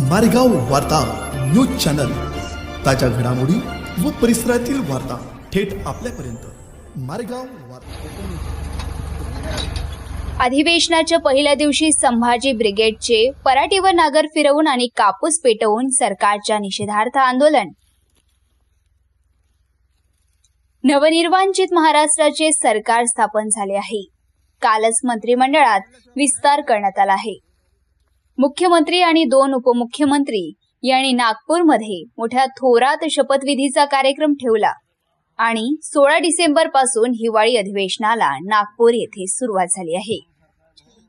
मारेगाव वार्ता news channel. ताज्या घडामोडी व परिसरातील वार्ता थेट आपल्यापर्यंत. मारेगाव वार्ता. अधिवेशनाच्या पहिल्या दिवशी संभाजी ब्रिगेडचे पराटीवर नागर फिरवून आणि कापूस पेटवून सरकारच्या निषेधार्थ आंदोलन. नवनिर्वांचित महाराष्ट्राचे सरकार स्थापन झाले आहे. कालच मंत्रिमंडळात विस्तार करण्यात आला आहे. मुख्यमंत्री आणि दोन उपमुख्यमंत्री यांनी नागपूरमध्ये मोठ्या थोरात शपथविधीचा कार्यक्रम ठेवला. आणि सोळा डिसेंबरपासून हिवाळी अधिवेशनाला नागपूर येथे सुरुवात झाली आहे.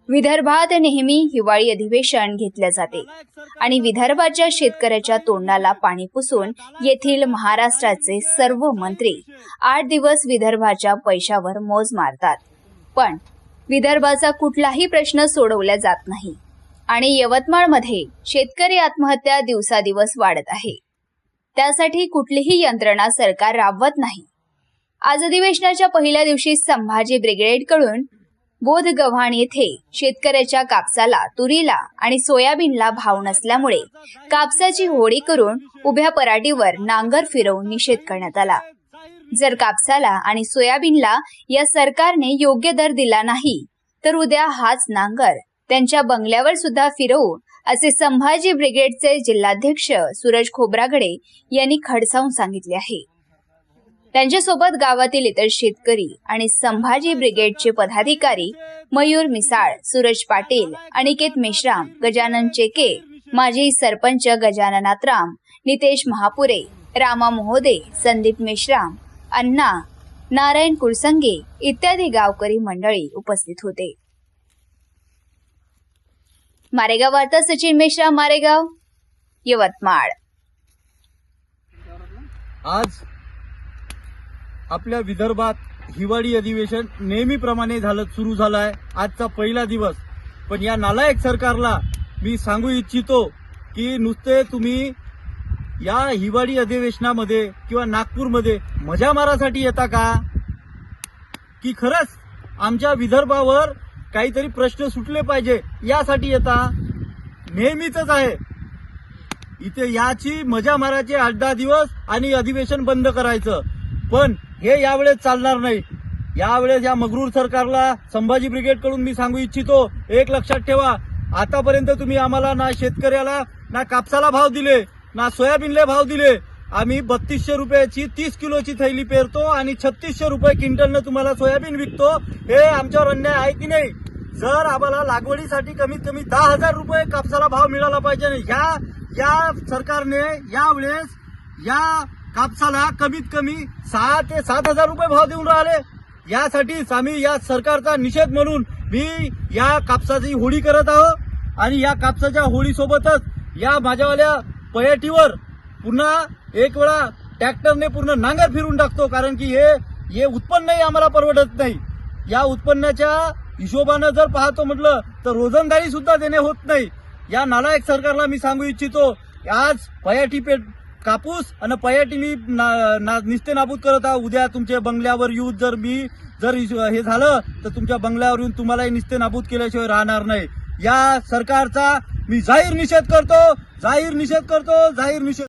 विदर्भात नेहमी हिवाळी अधिवेशन घेतले जाते आणि विदर्भाच्या शेतकऱ्याच्या तोंडाला पाणी पुसून येथील महाराष्ट्राचे सर्व मंत्री आठ दिवस विदर्भाच्या पैशावर मोज मारतात. पण विदर्भाचा कुठलाही प्रश्न सोडवला जात नाही. आणि यवतमाळमध्ये शेतकरी आत्महत्या दिवसादिवस वाढत आहे. त्यासाठी कुठलीही यंत्रणा सरकार राबवत नाही. आज अधिवेशनाच्या पहिल्या दिवशी संभाजी ब्रिगेडकडून बोधगव्हाण येथे शेतकऱ्याच्या कापसाला तुरीला आणि सोयाबीनला भाव नसल्यामुळे कापसाची होळी करून उभ्या पराटीवर नांगर फिरवून निषेध करण्यात आला. जर कापसाला आणि सोयाबीनला या सरकारने योग्य दर दिला नाही तर उद्या हाच नांगर त्यांच्या बंगल्यावर सुद्धा फिरवू असे संभाजी ब्रिगेडचे जिल्हाध्यक्ष सूरज खोब्रागडे यांनी खडसावून सांगितले आहे. त्यांच्यासोबत गावातील इतर शेतकरी आणि संभाजी ब्रिगेडचे पदाधिकारी मयूर मिसाळ सूरज पाटील अनिकेत मेश्राम गजानन चेके माजी सरपंच गजानन आत्राम नितेश महापुरे रामा मोहोदे संदीप मेश्राम अण्णा नारायण कुरसंगे इत्यादी गावकरी मंडळी उपस्थित होते. मारेगाव वार्ता सचिन मिश्रा मारेगाव. यवतमाळ. आज आपल्या विदर्भात हिवाळी अधिवेशन नेहमीप्रमाणे झालं सुरू झालं आहे आजचा पहिला दिवस. पण या नालायक सरकारला मी सांगू इच्छितो की नुसते तुम्ही या हिवाळी अधिवेशनामध्ये किंवा नागपूरमध्ये मजा मारासाठी येता का? की खरंच आमच्या विदर्भावर काहीतरी प्रश्न सुटले पाहिजे यासाठी येता नेहमीच आहे. इथे याची मजा मारायची आठ दहा दिवस आणि अधिवेशन बंद करायचं. पण हे यावेळेस चालणार नाही. यावेळेस या मगरूर सरकारला संभाजी ब्रिगेडकडून मी सांगू इच्छितो एक लक्षात ठेवा. आतापर्यंत तुम्ही आम्हाला ना शेतकऱ्याला ना कापसाला भाव दिले ना सोयाबीनला भाव दिले. आम्ही बत्तीसशे रुपयाची तीस किलोची थैली पेरतो आणि छत्तीसशे रुपये क्विंटलनं तुम्हाला सोयाबीन विकतो. हे आमच्यावर अन्याय आहे की नाही? जर आम्हाला लागवडीसाठी कमीत कमी दहा हजार रुपये कापसाला भाव मिळाला पाहिजे या ह्या या सरकारने यावेळेस या कापसाला कमीत कमी सहा ते सात हजार रुपये भाव देऊन राहिले. यासाठीच आम्ही या सरकारचा निषेध म्हणून मी या कापसाची होळी करत आहोत आणि या कापसाच्या होळीसोबतच या माझ्यावाल्या पयाटीवर पुन्हा एक वेळा ट्रॅक्टरने पूर्ण नांगर फिरून टाकतो कारण की हे हे उत्पन्नही आम्हाला परवडत नाही. या उत्पन्नाच्या हिशोबानं जर पाहतो म्हटलं तर रोजंदारी सुद्धा देणे होत नाही. या नालायक सरकारला मी सांगू इच्छितो आज पयाठी पेट कापूस आणि पयाटी मी ना- ना- निस्ते नाबूद करत आहोत उद्या तुमच्या बंगल्यावर येऊन जर मी जर हे झालं तर तुमच्या बंगल्यावर येऊन तुम्हालाही निस्ते नाबूद केल्याशिवाय राहणार नाही. या सरकारचा मी जाहीर निषेध करतो जाहीर निषेध करतो जाहीर निषेध